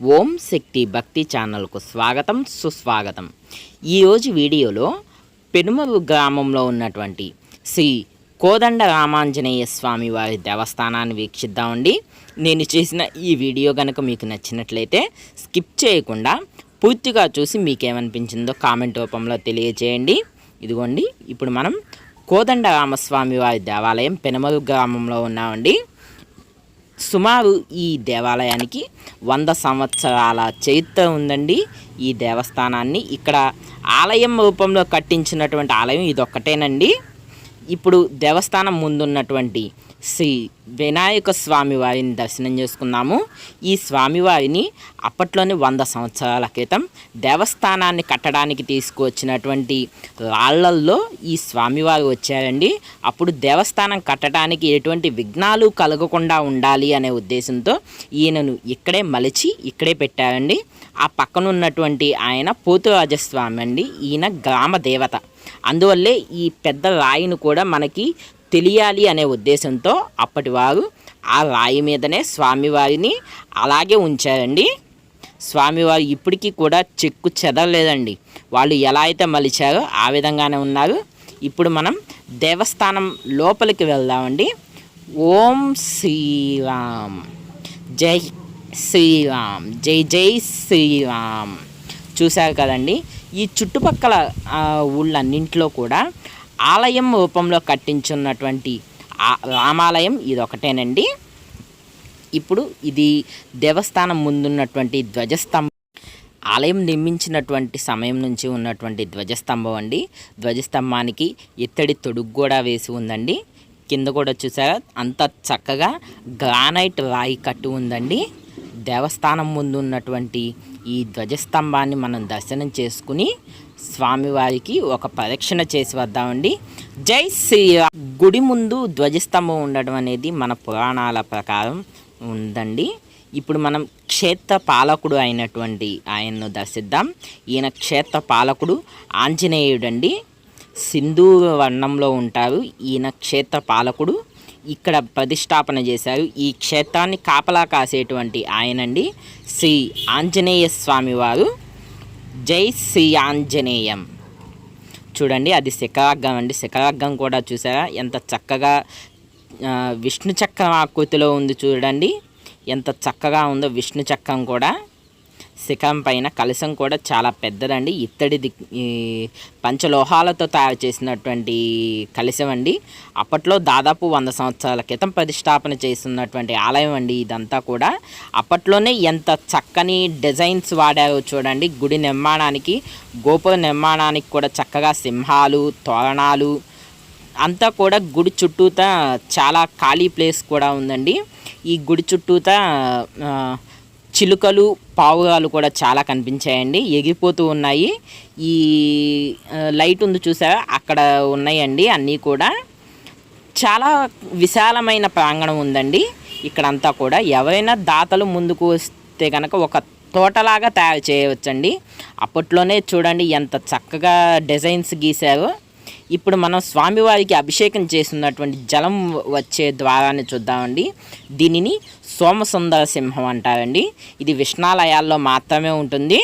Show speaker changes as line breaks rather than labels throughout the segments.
ఓం శక్తి భక్తి ఛానల్కు స్వాగతం సుస్వాగతం. ఈరోజు వీడియోలో పెనుమరు గ్రామంలో ఉన్నటువంటి శ్రీ కోదండ రామాంజనేయ స్వామి వారి దేవస్థానాన్ని వీక్షిద్దామండి. నేను చేసిన ఈ వీడియో కనుక మీకు నచ్చినట్లయితే స్కిప్ చేయకుండా పూర్తిగా చూసి మీకేమనిపించిందో కామెంట్ రూపంలో తెలియజేయండి. ఇదిగోండి ఇప్పుడు మనం కోదండ రామస్వామి వారి దేవాలయం పెనుమరు గ్రామంలో ఉన్నామండి. సుమారు ఈ దేవాలయానికి వంద సంవత్సరాల చరిత్ర ఉందండి. ఈ దేవస్థానాన్ని ఇక్కడ ఆలయం రూపంలో కట్టించినటువంటి ఆలయం ఇదొక్కటేనండి. ఇప్పుడు దేవస్థానం ముందున్నటువంటి శ్రీ వినాయక స్వామి వారిని దర్శనం చేసుకున్నాము. ఈ స్వామివారిని అప్పట్లోనే వంద సంవత్సరాల క్రితం దేవస్థానాన్ని కట్టడానికి తీసుకువచ్చినటువంటి రాళ్ళల్లో ఈ స్వామివారు వచ్చారండి. అప్పుడు దేవస్థానం కట్టడానికి ఎటువంటి విఘ్నాలు కలగకుండా ఉండాలి అనే ఉద్దేశంతో ఈయనను ఇక్కడే మలిచి ఇక్కడే పెట్టారండి. ఆ పక్కన ఉన్నటువంటి ఆయన పోతురాజస్వామి అండి. ఈయన గ్రామ దేవత. అందువల్లే ఈ పెద్ద రాయిని కూడా మనకి తెలియాలి అనే ఉద్దేశంతో అప్పటివారు ఆ రాయి మీదనే స్వామివారిని అలాగే ఉంచారండి. స్వామివారు ఇప్పటికీ కూడా చెక్కు చెదరలేదండి. వాళ్ళు ఎలా అయితే మలిచారో ఆ విధంగానే ఉన్నారు. ఇప్పుడు మనం దేవస్థానం లోపలికి వెళ్దామండి. ఓం శ్రీరామ్. జై శ్రీరామ్. జై జై శ్రీరామ్. చూశారు కదండి. ఈ చుట్టుపక్కల ఊళ్ళన్నింటిలో కూడా ఆలయం రూపంలో కట్టించున్నటువంటి ఆ- రామాలయం ఇది ఒకటేనండి ఇప్పుడు ఇది దేవస్థానం ముందున్నటువంటి ధ్వజస్తంభం. ఆలయం నిర్మించినటువంటి సమయం నుంచి ఉన్నటువంటి ధ్వజస్తంభం అండి. ధ్వజస్తంభానికి ఇత్తడి తొడుగు కూడా వేసి ఉందండి. కింద కూడా చూసారా? అంత చక్కగా గ్రానైట్ రాయి కట్టు ఉందండి. దేవస్థానం ముందు ఉన్నటువంటి ఈ ధ్వజస్తంభాన్ని మనం దర్శనం చేసుకుని స్వామివారికి ఒక ప్రదక్షిణ చేసి వద్దామండి. జై శ్రీరామ్. గుడి ముందు ధ్వజస్తంభం ఉండడం అనేది మన పురాణాల ప్రకారం ఉందండి. ఇప్పుడు మనం క్షేత్ర పాలకుడు అయినటువంటి ఆయన్ను దర్శిద్దాం. ఈయన క్షేత్ర పాలకుడు ఆంజనేయుడండి. సింధూర వర్ణంలో ఉంటారు. ఈయన క్షేత్ర పాలకుడు ఇక్కడ ప్రతిష్టాపన చేశారు. ఈ క్షేత్రాన్ని కాపలా కాసేటువంటి ఆయనండి శ్రీ ఆంజనేయ స్వామి వారు. జై శ్రీ ఆంజనేయం. చూడండి అది శిఖరాగ్గం అండి. శిఖరాగ్గం కూడా చూసారా? ఎంత చక్కగా విష్ణు చక్రం ఆకృతిలో ఉంది చూడండి. ఎంత చక్కగా ఉందో విష్ణు చక్రం కూడా. శిఖరం పైన కలశం కూడా చాలా పెద్దదండి. ఇత్తడిది పంచలోహాలతో తయారు చేసినటువంటి కలశం అండి. అప్పట్లో దాదాపు వంద సంవత్సరాల క్రితం ప్రతిష్టాపన చేస్తున్నటువంటి ఆలయం అండి ఇదంతా కూడా. అప్పట్లోనే ఎంత చక్కని డిజైన్స్ వాడారో చూడండి. గుడి నిర్మాణానికి గోపుర నిర్మాణానికి కూడా చక్కగా సింహాలు తోరణాలు అంతా కూడా గుడి చుట్టూతా చాలా ఖాళీ ప్లేస్ కూడా ఉందండి. ఈ గుడి చుట్టూతా చిలుకలు పావుగాలు కూడా చాలా కనిపించాయండి. ఎగిరిపోతూ ఉన్నాయి. ఈ లైట్ ఉంది చూసారా? అక్కడ ఉన్నాయండి అన్నీ కూడా. చాలా విశాలమైన ప్రాంగణం ఉందండి. ఇక్కడంతా కూడా. ఎవరైనా దాతలు ముందుకు వస్తే కనుక ఒక తోటలాగా తయారు చేయవచ్చండి. అప్పట్లోనే చూడండి ఎంత చక్కగా డిజైన్స్ గీశారో. ఇప్పుడు మనం స్వామివారికి అభిషేకం చేస్తున్నటువంటి జలం వచ్చే ద్వారాన్ని చూద్దామండి. దీనిని సోమసుందర సింహం అంటారండి. ఇది విష్ణాలయాల్లో మాత్రమే ఉంటుంది.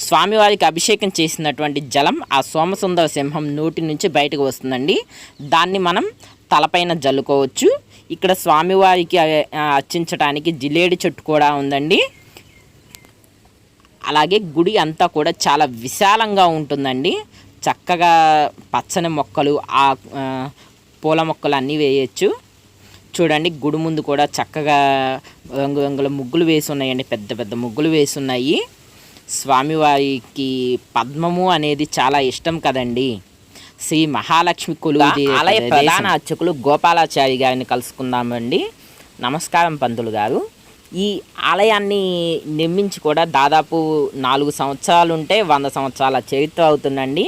స్వామివారికి అభిషేకం చేసినటువంటి జలం ఆ సోమసుందర సింహం నోటి నుంచి బయటకు వస్తుందండి. దాన్ని మనం తలపైన జల్లుకోవచ్చు. ఇక్కడ స్వామివారికి అర్చించడానికి జిలేడి చెట్టు కూడా ఉందండి. అలాగే గుడి అంతా కూడా చాలా విశాలంగా ఉంటుందండి. చక్కగా పచ్చని మొక్కలు ఆ పూల మొక్కలు అన్నీ వేయచ్చు. చూడండి గుడి ముందు కూడా చక్కగా రంగు రంగుల ముగ్గులు వేసి ఉన్నాయండి పెద్ద పెద్ద ముగ్గులు వేసి ఉన్నాయి స్వామివారికి పద్మము అనేది చాలా ఇష్టం కదండి. శ్రీ మహాలక్ష్మి కొలు ఆలయ ప్రధాన అర్చకులు గోపాలాచారి గారిని కలుసుకుందామండి. నమస్కారం పంతులు గారు. ఈ ఆలయాన్ని నిర్మించి కూడా దాదాపు నాలుగు సంవత్సరాలు ఉంటే వంద సంవత్సరాల చరిత్ర అవుతుందండి.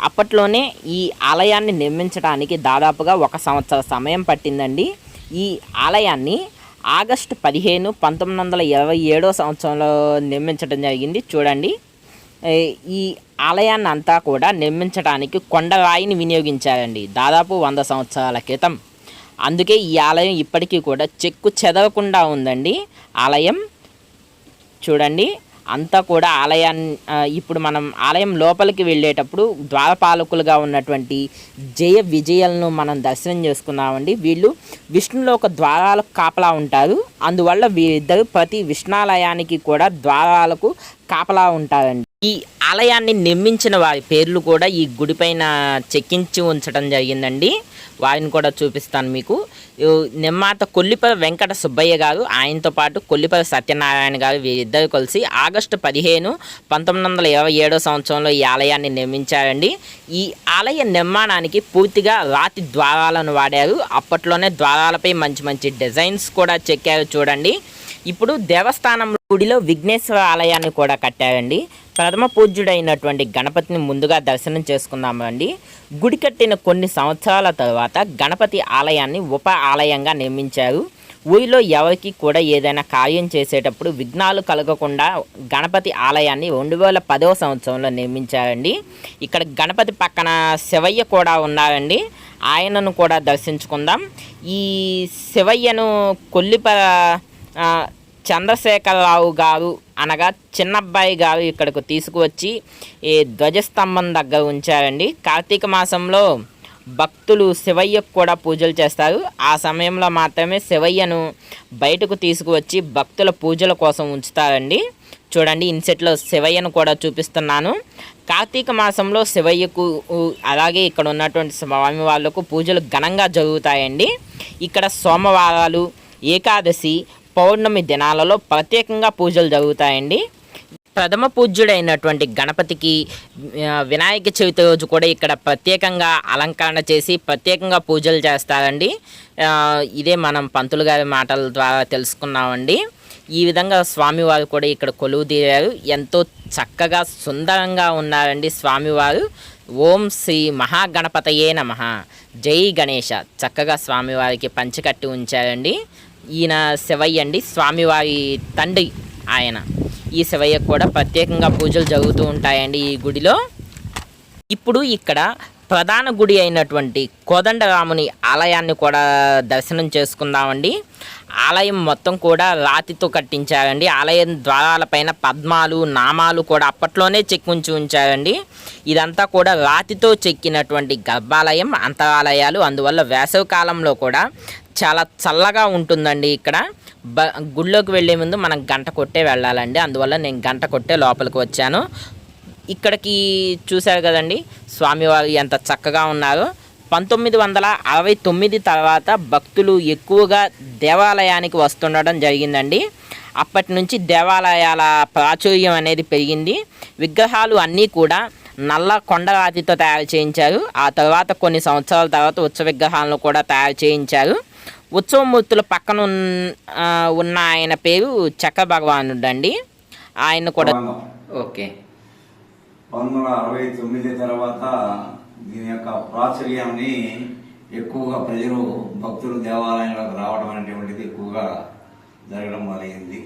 అప్పట్లోనే ఈ ఆలయాన్ని నిర్మించడానికి దాదాపుగా ఒక సంవత్సర సమయం పట్టిందండి. ఈ ఆలయాన్ని ఆగస్టు పదిహేను పంతొమ్మిది వందల ఇరవై ఏడో సంవత్సరంలో నిర్మించడం జరిగింది. చూడండి. ఈ ఆలయాన్ని అంతా కూడా నిర్మించడానికి కొండరాయిని వినియోగించారండి. దాదాపు వంద సంవత్సరాల క్రితం. అందుకే ఈ ఆలయం ఇప్పటికీ కూడా చెక్కు చెదరకుండా ఉందండి. ఆలయం చూడండి. అంతా కూడా ఆలయాన్ని ఇప్పుడు మనం ఆలయం లోపలికి వెళ్ళేటప్పుడు ద్వారపాలకులుగా ఉన్నటువంటి జయ విజయలను మనం దర్శనం చేసుకున్నామండి వీళ్ళు విష్ణులో ఒక ద్వారాలకు కాపలా ఉంటారు. అందువల్ల వీరిద్దరు ప్రతి విష్ణాలయానికి కూడా ద్వారాలకు కాపలా ఉంటారండి. ఈ ఆలయాన్ని నిర్మించిన వారి పేర్లు కూడా ఈ గుడిపైన చెక్కించి ఉంచడం జరిగిందండి. వారిని కూడా చూపిస్తాను మీకు. నిర్మాత కొల్లిపల వెంకట సుబ్బయ్య గారు ఆయనతో పాటు కొల్లిపల సత్యనారాయణ గారు వీరిద్దరు కలిసి ఆగస్టు పదిహేను పంతొమ్మిది వందల ఇరవై ఏడో సంవత్సరంలో ఈ ఆలయాన్ని నిర్మించారండి. ఈ ఆలయ నిర్మాణానికి పూర్తిగా రాతి ద్వారాలను వాడారు. అప్పట్లోనే ద్వారాలపై మంచి మంచి డిజైన్స్ కూడా చెక్కారు చూడండి. ఇప్పుడు దేవస్థానం గుడిలో విఘ్నేశ్వర ఆలయాన్ని కూడా కట్టారండి. ప్రథమ పూజ్యుడైనటువంటి గణపతిని ముందుగా దర్శనం చేసుకుందామండి గుడి కట్టిన కొన్ని సంవత్సరాల తర్వాత గణపతి ఆలయాన్ని ఉప ఆలయంగా నిర్మించారు. ఊరిలో ఎవరికి కూడా ఏదైనా కార్యం చేసేటప్పుడు విఘ్నాలు కలగకుండా గణపతి ఆలయాన్ని రెండు వేల పదవ సంవత్సరంలో నిర్మించారండి. ఇక్కడ గణపతి పక్కన శివయ్య కూడా ఉన్నారండి. ఆయనను కూడా దర్శించుకుందాం. ఈ శివయ్యను కొల్లిప చంద్రశేఖరరావు గారు అనగా చిన్నబ్బాయి గారు ఇక్కడకు తీసుకువచ్చి ఈ ధ్వజస్తంభం దగ్గర ఉంచారండి. కార్తీక మాసంలో భక్తులు శివయ్యకు కూడా పూజలు చేస్తారు. ఆ సమయంలో మాత్రమే శివయ్యను బయటకు తీసుకువచ్చి భక్తుల పూజల కోసం ఉంచుతారండి. చూడండి ఇన్సెట్లో శివయ్యను కూడా చూపిస్తున్నాను. కార్తీక మాసంలో శివయ్యకు అలాగే ఇక్కడ ఉన్నటువంటి స్వామి వాళ్ళకు పూజలు ఘనంగా జరుగుతాయండి. ఇక్కడ సోమవారాలు ఏకాదశి పౌర్ణమి దినాలలో ప్రత్యేకంగా పూజలు జరుగుతాయండి. ప్రథమ పూజ్యుడైనటువంటి గణపతికి వినాయక చవితి రోజు కూడా ఇక్కడ ప్రత్యేకంగా అలంకరణ చేసి ప్రత్యేకంగా పూజలు చేస్తారండి. ఇదే మనం పంతులు గారి మాటల ద్వారా తెలుసుకున్నామండి. ఈ విధంగా స్వామివారు కూడా ఇక్కడ కొలువు తీరారు. ఎంతో చక్కగా సుందరంగా ఉన్నారండి స్వామివారు. ఓం శ్రీ మహాగణపతయే నమ. జై గణేష. చక్కగా స్వామివారికి పంచకట్టి ఉంచారండి. ఈయన శివయ్య అండి. స్వామివారి తండ్రి ఆయన. ఈ శివయ్య కూడా ప్రత్యేకంగా పూజలు జరుగుతూ ఉంటాయండి ఈ గుడిలో. ఇప్పుడు ఇక్కడ ప్రధాన గుడి అయినటువంటి కోదండరాముని ఆలయాన్ని కూడా దర్శనం చేసుకుందామండి. ఆలయం మొత్తం కూడా రాతితో కట్టించారండి. ఆలయం ద్వారాలపైన పద్మాలు నామాలు కూడా అప్పట్లోనే చెక్కుంచి ఉంచారండి. ఇదంతా కూడా రాతితో చెక్కినటువంటి గర్భాలయం అంతరాలయాలు అందువల్ల వేసవి కాలంలో కూడా చాలా చల్లగా ఉంటుందండి ఇక్కడ. బ గుళ్ళోకి వెళ్ళే ముందు మనం గంట కొట్టే వెళ్ళాలండి. అందువల్ల నేను గంట కొట్టే లోపలికి వచ్చాను. ఇక్కడికి చూశారు కదండి స్వామివారు ఎంత చక్కగా ఉన్నారో. పంతొమ్మిది వందల అరవై తొమ్మిది తర్వాత భక్తులు ఎక్కువగా దేవాలయానికి వస్తుండడం జరిగిందండి. అప్పటి నుంచి దేవాలయాల ప్రాచుర్యం అనేది పెరిగింది. విగ్రహాలు అన్నీ కూడా నల్ల కొండరాతితో తయారు చేయించారు. ఆ తర్వాత కొన్ని సంవత్సరాల తర్వాత ఉత్సవ విగ్రహాలను కూడా తయారు చేయించారు. ఉత్సవమూర్తుల పక్కన ఉన్న ఆయన పేరు చక్ర భగవానుడు అండి ఆయన కూడా ఓకే.
పంతొమ్మిది వందల అరవై తొమ్మిది తర్వాత దీని యొక్క ప్రాచుర్యాన్ని ఎక్కువగా ప్రజలు భక్తులు దేవాలయంలోకి రావడం అనేటువంటిది ఎక్కువగా జరగడం మొదలైంది.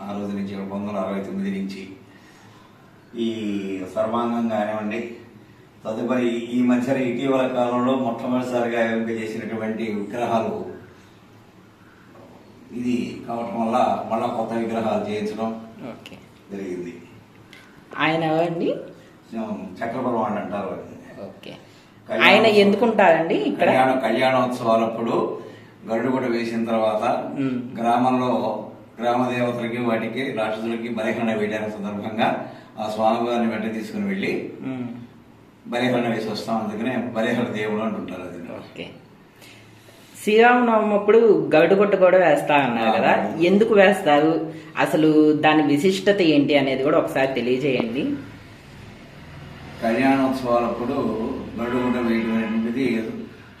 ఆ రోజు నుంచి పంతొమ్మిది వందల అరవై తొమ్మిది నుంచి ఈ సర్వాంగం కానివ్వండి తదుపరి ఈ మధ్య ఇటీవల కాలంలో మొట్టమొదటిసారిగా చేసినటువంటి విగ్రహాలు ఇది కావటం వల్ల మళ్ళా కొత్త విగ్రహాలు చేయించడం
ఓకే
జరిగింది
ఆయన ఎవరండి
చక్రపరవాణి అంటారు.
ఓకే. ఆయన ఎందుకుంటారండి ఇక్కడ
కళ్యాణ కళ్యాణోత్సవాలప్పుడు గరుడు కూడా వేసిన తర్వాత. గ్రామంలో గ్రామ దేవతలకి వాటికి రాక్షసులకి బలిహరణ వేయడానికి సందర్భంగా ఆ స్వామివారిని వెంట తీసుకుని వెళ్ళి బలిహరణ వేసి వస్తాం అందుకనే బలిహరణ దేవుడు అంటుంటారు అది.
ఓకే. శ్రీరామనవమి అప్పుడు గరుడు కొట్టు కూడా వేస్తా అన్నారు కదా. ఎందుకు వేస్తారు? అసలు దాని విశిష్టత ఏంటి అనేది కూడా ఒకసారి తెలియజేయండి.
కళ్యాణోత్సవాలప్పుడు కూడా వేయడం అనేటువంటిది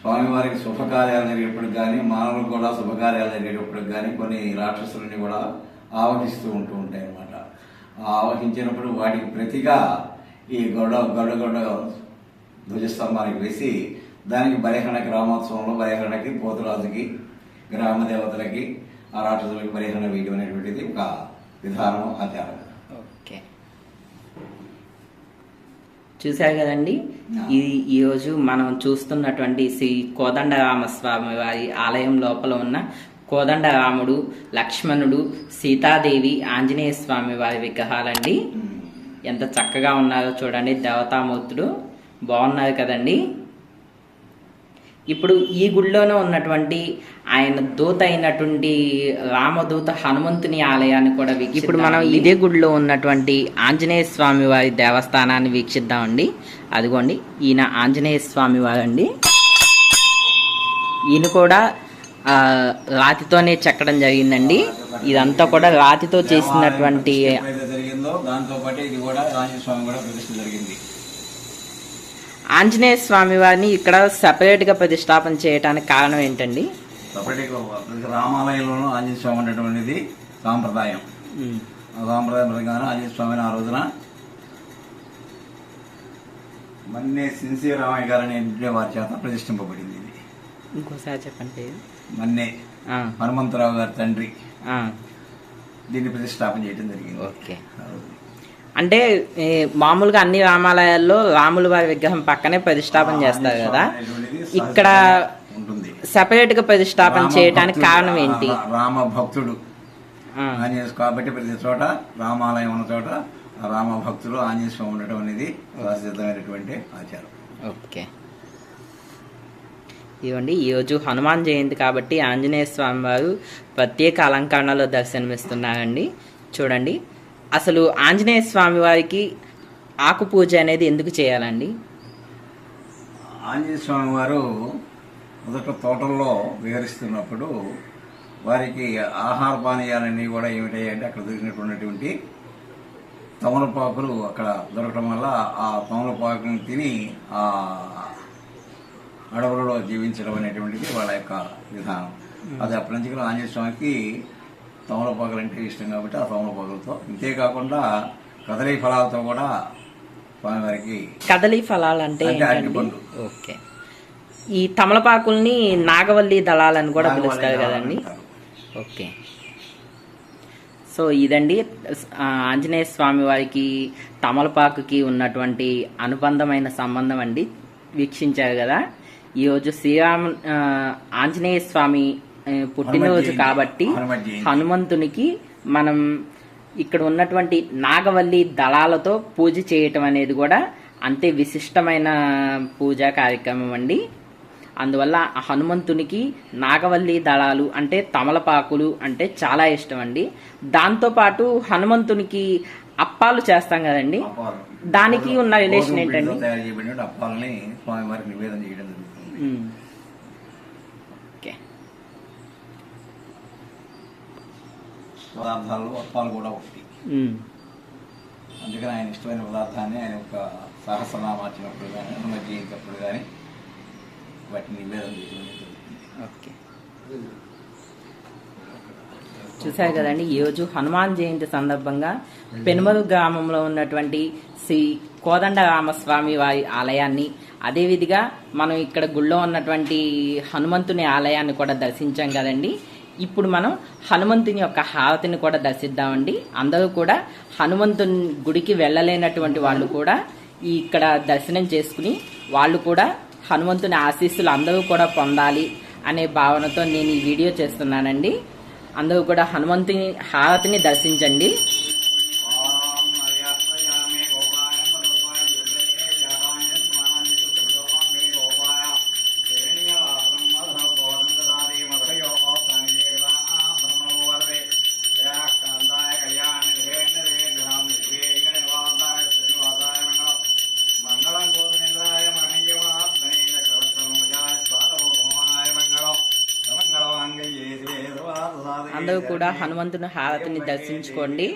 స్వామివారికి శుభకార్యాలు జరిగేటప్పుడు కానీ మానవులకు కూడా శుభకార్యాలు జరిగేటప్పుడు కానీ కొన్ని రాక్షసులని కూడా ఆవహిస్తూ ఉంటూ ఉంటాయి అన్నమాట ఆ ఆవహించినప్పుడు వాటికి ప్రతిగా ఈ గొడ గొడ గొడ ధ్వజస్తంభానికి వేసి దానికి బలిహరణ గ్రామోత్సవంలో బలిహరణకి పోతురాజుకి గ్రామ దేవతలకి ఆ రాక్షసులకి బలిహరణ వేయడం అనేటువంటిది ఒక విధానం ఆచారం
ఓకే. చూశారు కదండి? ఇది ఈరోజు మనం చూస్తున్నటువంటి శ్రీ కోదండరామస్వామి వారి ఆలయం లోపల ఉన్న
కోదండ రాముడు లక్ష్మణుడు సీతాదేవి ఆంజనేయ స్వామి వారి విగ్రహాలండి. ఎంత చక్కగా ఉన్నారో చూడండి. దేవతామూర్తుడు బాగున్నారు కదండి. ఇప్పుడు ఈ గుడిలోనే ఉన్నటువంటి ఆయన దూత అయినటువంటి రామదూత హనుమంతుని ఆలయాన్ని కూడా ఇప్పుడు మనం ఇదే గుడిలో ఉన్నటువంటి ఆంజనేయ స్వామి వారి దేవస్థానాన్ని వీక్షిద్దామండి. అదిగోండి ఈయన ఆంజనేయ స్వామి వారండి. ఈయన కూడా రాతితోనే చెక్కడం జరిగిందండి. ఇదంతా కూడా రాతితో చేసినటువంటి
ఎప్పుడైతే జరిగిందో దాంతో పాటు ఇది కూడా ఆంజనేయ స్వామి కూడా ప్రతిష్ఠ జరిగింది.
ఆంజనేయ స్వామి వారిని ఇక్కడ separate గా ప్రతిష్టాపన చేయడానికి కారణం ఏంటండి?
సపరేట్గా ప్రతి రామాలయంలోనూ ఆంజనేయ స్వామి ఉండేటువంటిది సాంప్రదాయం. సాంప్రదాయం ప్రకారం ఆంజనేయ స్వామిని ఆ రోజున మన్నే సిన్సియర్ రామయ్య గారు అనే వారి చేత ప్రతిష్ఠింపబడింది ఇది.
ఇంకోసారి చెప్పండి
మన్నే హనుమంతరావు గారి తండ్రి. దీన్ని ప్రతిష్టాపన చేయడం జరిగింది.
ఓకే. అంటే మామూలుగా అన్ని రామాలయాల్లో రాముల వారి విగ్రహం పక్కనే ప్రతిష్టాపన చేస్తారు కదా. ఇక్కడ separate గా ప్రతిష్టాపన చేయడానికి కారణం ఏంటి?
రామ భక్తుడు. ఆంజనేయ కాబట్టి ప్రతి చోట రామాలయం ఉన్న చోట రామ భక్తులు ఆంజనేయ స్వామి ఉండటం అనేది సహజమైనటువంటి ఆచారం.
ఓకే. ఇవ్వండి. ఈరోజు హనుమాన్ జయంతి కాబట్టి ఆంజనేయ స్వామి వారు ప్రత్యేక అలంకరణలో దర్శనమిస్తున్నారండి. చూడండి. అసలు ఆంజనేయ స్వామి వారికి ఆకు పూజ అనేది ఎందుకు చేయాలండి?
ఆంజనేయ స్వామి వారు మొదట తోటల్లో విహరిస్తున్నప్పుడు వారికి ఆహార పానీయాలన్నీ కూడా ఏమిటాయంటే అక్కడ దొరికినటువంటి తమలపాకులు అక్కడ దొరకడం వల్ల ఆ తమలపాకులను తిని ఆ అడవులలో జీవించడం అనేటువంటిది వాళ్ళ యొక్క విధానం. అది అప్పటి నుంచి కూడా ఆంజనేయ స్వామికి తమలపాకులు అంటే ఇష్టం కాబట్టి ఆ తమలపాకులతో. ఇంతేకాకుండా కదలీ ఫలాలతో కూడా స్వామివారికి
కదలి ఫలాలు అంటే
అంటే
ఏంటండి?
అరటిపండు.
ఓకే. ఈ తమలపాకుల్ని నాగవల్లి దళాలని కూడా పిలుస్తారు కదండి. ఓకే. సో ఇదండి ఆంజనేయ స్వామి వారికి తమలపాకుకి ఉన్నటువంటి అనుబంధమైన సంబంధం అండి. వీక్షించారు కదా. ఈరోజు శ్రీరామ ఆంజనేయ స్వామి పుట్టినరోజు. కాబట్టి. హనుమంతునికి మనం ఇక్కడ ఉన్నటువంటి నాగవల్లి దళాలతో పూజ చేయటం అనేది కూడా అంతే విశిష్టమైన పూజా కార్యక్రమం అండి అందువల్ల హనుమంతునికి నాగవల్లి దళాలు అంటే తమలపాకులు అంటే చాలా ఇష్టం అండి దాంతోపాటు హనుమంతునికి అప్పాలు చేస్తాం కదండి. దానికి ఉన్న రిలేషన్ ఏంటండి ఓకే.
పదార్థాల్లో అప్పాలు కూడా ఒకటి. అందుకని ఆయన ఇష్టమైన పదార్థాన్ని ఆయన ఒక సహస్రనామార్చినప్పుడు కానీ హనుమత్ జయంతినప్పుడు కానీ వాటిని నివేదన చేయడం
ఓకే. చూశారు కదండి ఈరోజు హనుమాన్ జయంతి సందర్భంగా పెనుమరు గ్రామంలో ఉన్నటువంటి శ్రీ కోదండ రామస్వామి వారి ఆలయాన్ని అదేవిధిగా మనం ఇక్కడ గుళ్ళో ఉన్నటువంటి హనుమంతుని ఆలయాన్ని కూడా దర్శించాం కదండి. ఇప్పుడు మనం హనుమంతుని యొక్క హారతిని కూడా దర్శిద్దామండి. అందరూ కూడా హనుమంతుని గుడికి వెళ్ళలేనటువంటి వాళ్ళు కూడా ఇక్కడ దర్శనం చేసుకుని వాళ్ళు కూడా హనుమంతుని ఆశీస్సులు అందరూ కూడా పొందాలి అనే భావనతో నేను ఈ వీడియో చేస్తున్నానండి. అందరూ కూడా హనుమంతుని హారతిని దర్శించండి. హనుమంతుని హారతిని దర్శించుకోండి.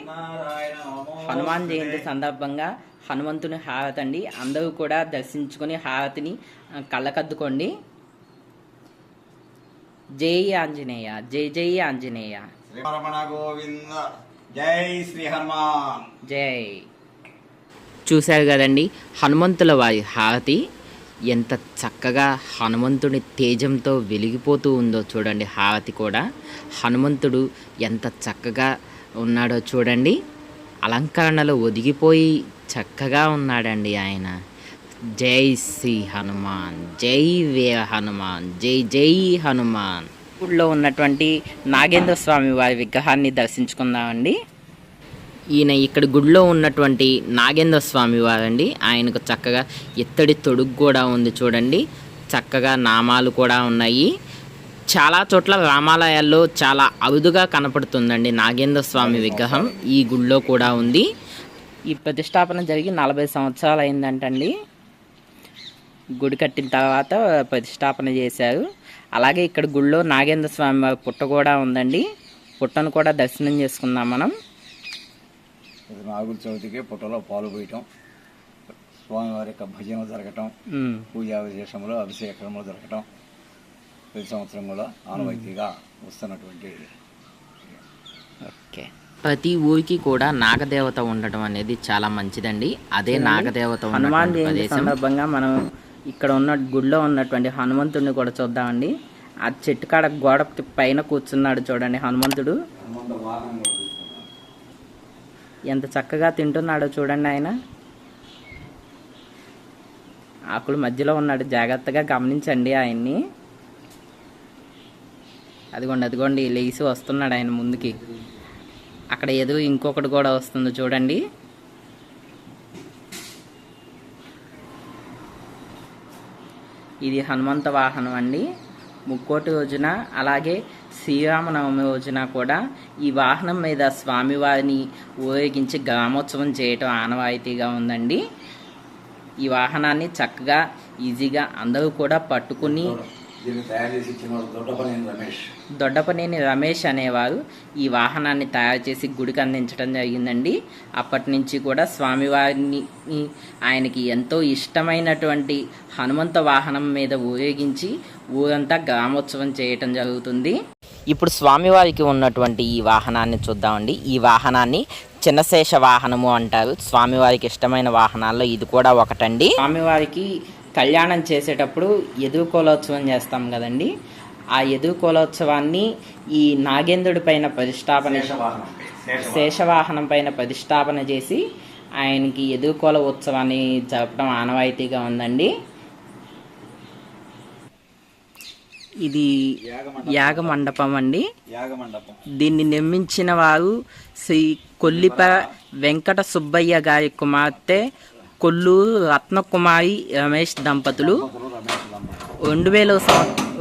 హనుమాన్ జయంతి సందర్భంగా హనుమంతుని హారతి అండి అందరూ కూడా దర్శించుకొని హారతిని కళ్ళకద్దుకోండి. జై ఆంజనేయ జై జై ఆంజనేయ.
గోవింద జై శ్రీ హనుమాన్.
జై. చూశారు కదండి హనుమంతుల వారి హారతి. ఎంత చక్కగా హనుమంతుడి తేజంతో వెలిగిపోతూ ఉందో చూడండి హారతి కూడా. హనుమంతుడు ఎంత చక్కగా ఉన్నాడో చూడండి. అలంకరణలో ఒదిగిపోయి చక్కగా ఉన్నాడండి ఆయన. జై శ్రీ హనుమాన్ జై వీర హనుమాన్ జై జై హనుమాన్.
ఊళ్ళో ఉన్నటువంటి నాగేంద్ర స్వామి వారి విగ్రహాన్ని దర్శించుకుందామండి. ఈయన ఇక్కడ గుడిలో ఉన్నటువంటి నాగేంద్ర స్వామి వారండి. ఆయనకు చక్కగా ఇత్తడి తొడుగు కూడా ఉంది చూడండి. చక్కగా నామాలు కూడా ఉన్నాయి. చాలా చోట్ల రామాలయాల్లో చాలా అరుదుగా కనపడుతుందండి నాగేంద్ర స్వామి విగ్రహం. ఈ గుడిలో కూడా ఉంది. ఈ ప్రతిష్టాపన జరిగి నలభై సంవత్సరాలు అయిందంటండి గుడి కట్టిన తర్వాత ప్రతిష్టాపన చేశారు. అలాగే ఇక్కడ గుడిలో నాగేంద్ర స్వామి వారి పుట్ట కూడా ఉందండి. పుట్టను కూడా దర్శనం చేసుకుందాం మనం.
నాగుల చవితికి పుట్టలో పాలు పోయటం స్వామివారి యొక్క భజన జరగటం. పూజా విశేషములు అభిషేకములు జరగటం ప్రతి సంవత్సరం కూడా ఆనవాయితీగా వస్తున్నటువంటి
ఓకే. ప్రతి ఊరికి కూడా నాగదేవత ఉండటం అనేది చాలా మంచిదండి. అదే నాగదేవత
హనుమాన్ జయంతి సందర్భంగా మనం ఇక్కడ ఉన్న గుడిలో ఉన్నటువంటి హనుమంతుడిని కూడా చూద్దామండి. ఆ చెట్టు కాడ గోడ పైన కూర్చున్నాడు చూడండి హనుమంతుడు. ఎంత చక్కగా తింటున్నాడో చూడండి ఆయన. ఆకులు మధ్యలో ఉన్నాడు. జాగ్రత్తగా గమనించండి ఆయన్ని. అదిగోండి అదిగోండి లేచి వస్తున్నాడు ఆయన ముందుకి. అక్కడ ఏదో ఇంకొకటి కూడా వస్తుంది చూడండి. ఇది హనుమంత వాహనం అండి. ముక్కోటి రోజున అలాగే శ్రీరామనవమి రోజున కూడా ఈ వాహనం మీద స్వామివారిని ఊరేగించి గ్రామోత్సవం చేయటం ఆనవాయితీగా ఉందండి. ఈ వాహనాన్ని చక్కగా ఈజీగా అందరూ కూడా పట్టుకుని
దీన్ని తయారు చేసి ఇచ్చిన దొడ్డపనేని రమేష్.
దొడ్డపనేని రమేష్ అనేవారు ఈ వాహనాన్ని తయారు చేసి గుడికి అందించడం జరిగిందండి. అప్పటి నుంచి కూడా స్వామివారిని ఆయనకి ఎంతో ఇష్టమైనటువంటి హనుమంత వాహనం మీద ఉపయోగించి ఊరంతా గ్రామోత్సవం చేయటం జరుగుతుంది.
ఇప్పుడు స్వామివారికి ఉన్నటువంటి ఈ వాహనాన్ని చూద్దామండి. ఈ వాహనాన్ని చిన్నశేష వాహనము అంటారు. స్వామివారికి ఇష్టమైన వాహనాల్లో ఇది కూడా ఒకటండి.
స్వామివారికి కళ్యాణం చేసేటప్పుడు ఎదుర్కోలోత్సవం చేస్తాం కదండి. ఆ ఎదుర్కోలోత్సవాన్ని ఈ నాగేంద్రుడి పైన ప్రతిష్టాపన
శేషవాహనం.
పైన ప్రతిష్టాపన చేసి ఆయనకి ఎదుర్కోల ఉత్సవాన్ని జరపడం ఆనవాయితీగా ఉందండి. ఇది యాగ మండపం అండి.
యాగమండపం.
దీన్ని నిర్మించిన వారు శ్రీ కొల్లిప వెంకట సుబ్బయ్య గారి కుమార్తె కొల్లూరు రత్నకుమారి రమేష్ దంపతులు. రెండు వేల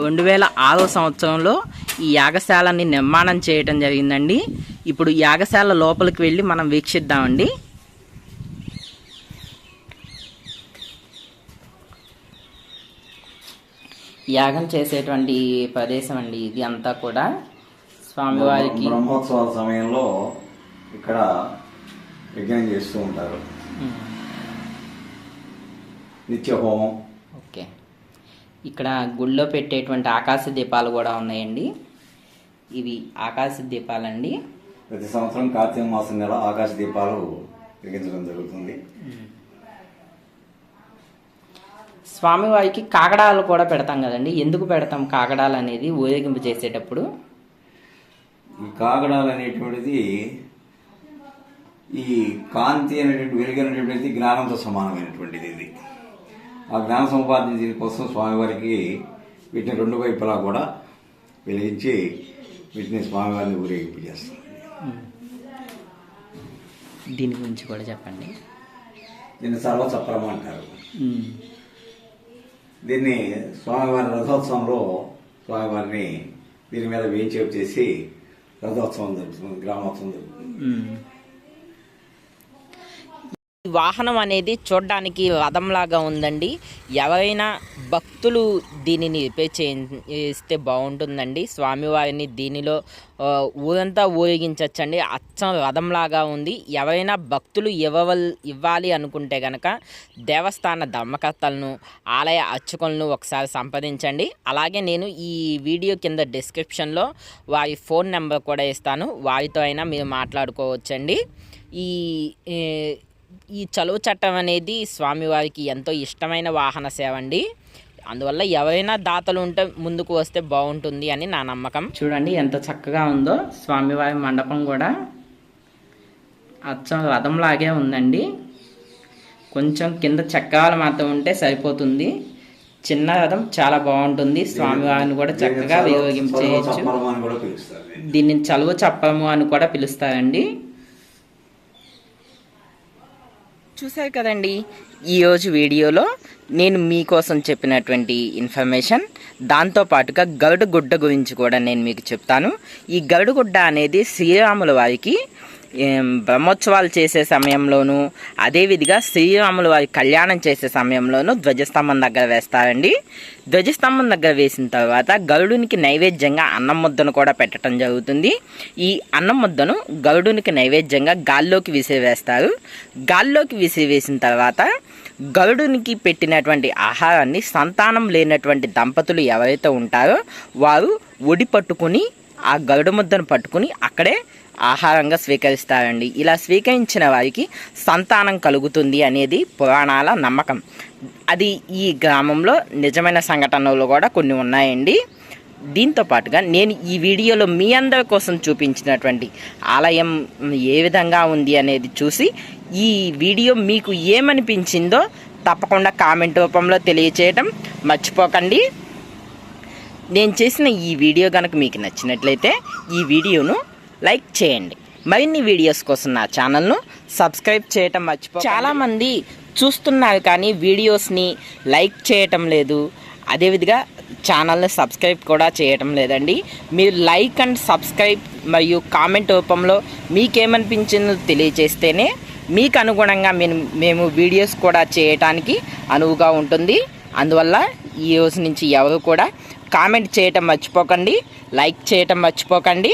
రెండు వేల ఆరో సంవత్సరంలో ఈ యాగశాలని నిర్మాణం చేయటం జరిగిందండి. ఇప్పుడు యాగశాల లోపలికి వెళ్ళి మనం వీక్షిద్దామండి. యాగం చేసేటువంటి ప్రదేశం అండి ఇది అంతా కూడా. స్వామివారికి
బ్రహ్మోత్సవాల సమయంలో ఇక్కడ యజ్ఞం చేస్తూ ఉంటారు.
ఉమ్.
నిత్య హోమం
ఓకే. ఇక్కడ గుళ్ళో పెట్టేటువంటి ఆకాశ దీపాలు కూడా ఉన్నాయండి. ఇవి ఆకాశ దీపాలండి.
ప్రతి సంవత్సరం కార్తీక మాసం నెల ఆకాశ దీపాలు వెలిగించడం జరుగుతుంది.
స్వామివారికి కాకడాలు కూడా పెడతాం కదండి. ఎందుకు పెడతాం కాకడాలు అనేది ఊరేగింపు చేసేటప్పుడు?
ఈ కాగడాలు అనేటువంటిది ఈ కాంతి అనేటువంటి వెలుగు అనేటువంటిది జ్ఞానంతో సమానమైనటువంటిది ఇది. ఆ జ్ఞాన సముపార్జన దీనికోసం స్వామివారికి వీటిని రెండు వైపులా కూడా వెలిగించి వీటిని స్వామివారిని ఊరేగింపు చేస్తాం
దీని గురించి కూడా చెప్పండి.
దీన్ని సర్వచప్రం అంటారు. దీన్ని స్వామివారి రథోత్సవంలో స్వామివారిని దీని మీద వేయించేపు చేసి రథోత్సవం జరుగుతుంది గ్రామోత్సవం జరుగుతుంది
వాహనం అనేది చూడడానికి రథంలాగా ఉందండి. ఎవరైనా భక్తులు దీనిని రిపేర్ చేస్తే బాగుంటుందండి. స్వామివారిని దీనిలో ఊరంతా ఊరేగించవచ్చండి అచ్చం రథంలాగా ఉంది. ఎవరైనా భక్తులు ఇవ్వవల్ ఇవ్వాలి అనుకుంటే కనుక దేవస్థాన ధర్మకర్తలను ఆలయ అర్చకులను ఒకసారి సంప్రదించండి. అలాగే నేను ఈ వీడియో కింద డిస్క్రిప్షన్లో వారి ఫోన్ నెంబర్ కూడా ఇస్తాను. వారితో అయినా మీరు మాట్లాడుకోవచ్చండి. ఈ ఈ చలువ చట్టం అనేది స్వామివారికి ఎంతో ఇష్టమైన వాహన సేవ అండి. అందువల్ల ఎవరైనా దాతలు ఉంటే ముందుకు వస్తే బాగుంటుంది అని నా నమ్మకం.
చూడండి ఎంత చక్కగా ఉందో స్వామివారి మండపం కూడా. అచ్చం రథంలాగే ఉందండి. కొంచెం కింద చక్రాలు మాత్రం ఉంటే సరిపోతుంది. చిన్న రథం చాలా బాగుంటుంది. స్వామివారిని కూడా చక్కగా వినియోగింపు చేయొచ్చు
చప్పరం అని కూడా పిలుస్తారు. దీన్ని.
దీన్ని చలువ చప్పము అని కూడా పిలుస్తారండి.
చూశారు కదండి. ఈరోజు వీడియోలో నేను మీకోసం చెప్పినటువంటి ఇన్ఫర్మేషన్ దాంతో పాటుగా గురించి కూడా నేను మీకు చెప్తాను. ఈ గరుడుగుడ్డ అనేది శ్రీరాముల వారికి బ్రహ్మోత్సవాలు చేసే సమయంలోనూ అదేవిధిగా శ్రీరాముల వారి కళ్యాణం చేసే సమయంలోనూ ధ్వజస్తంభం దగ్గర వేస్తారండి. ధ్వజస్తంభం దగ్గర వేసిన తర్వాత గరుడునికి నైవేద్యంగా అన్నం ముద్దను కూడా పెట్టడం జరుగుతుంది. ఈ అన్నం ముద్దను గరుడునికి నైవేద్యంగా గాల్లోకి విసిరివేస్తారు గాల్లోకి విసిరివేసిన తర్వాత గరుడునికి పెట్టినటువంటి ఆహారాన్ని సంతానం లేనటువంటి దంపతులు ఎవరైతే ఉంటారో వారు ఒడి పట్టుకుని ఆ గరుడు ముద్దను పట్టుకుని అక్కడే ఆహారంగా స్వీకరిస్తారండి. ఇలా స్వీకరించిన వారికి సంతానం కలుగుతుంది అనేది పురాణాల నమ్మకం. అది ఈ గ్రామంలో నిజమైన సంఘటనలు కూడా కొన్ని ఉన్నాయండి. దీంతో పాటుగా నేను ఈ వీడియోలో మీ అందరి కోసం చూపించినటువంటి ఆలయం ఏ విధంగా ఉంది అనేది చూసి ఈ వీడియో మీకు ఏమనిపించిందో తప్పకుండా కామెంట్ రూపంలో తెలియచేయటం మర్చిపోకండి. నేను చేసిన ఈ వీడియో కనుక మీకు నచ్చినట్లయితే ఈ వీడియోను లైక్ చేయండి. మరిన్ని వీడియోస్ కోసం నా ఛానల్ను సబ్స్క్రైబ్ చేయటం మర్చిపో చాలామంది చూస్తున్నారు కానీ వీడియోస్ని లైక్ చేయటం లేదు. అదేవిధంగా ఛానల్ని సబ్స్క్రైబ్ కూడా చేయటం లేదండి. మీరు లైక్ అండ్ సబ్స్క్రైబ్ మరియు కామెంట్ రూపంలో మీకేమనిపించిందో తెలియజేస్తేనే మీకు అనుగుణంగా మేము మేము వీడియోస్ కూడా చేయటానికి అనువుగా ఉంటుంది. అందువల్ల ఈ రోజు నుంచి ఎవరు కూడా కామెంట్ చేయటం మర్చిపోకండి లైక్ చేయటం మర్చిపోకండి.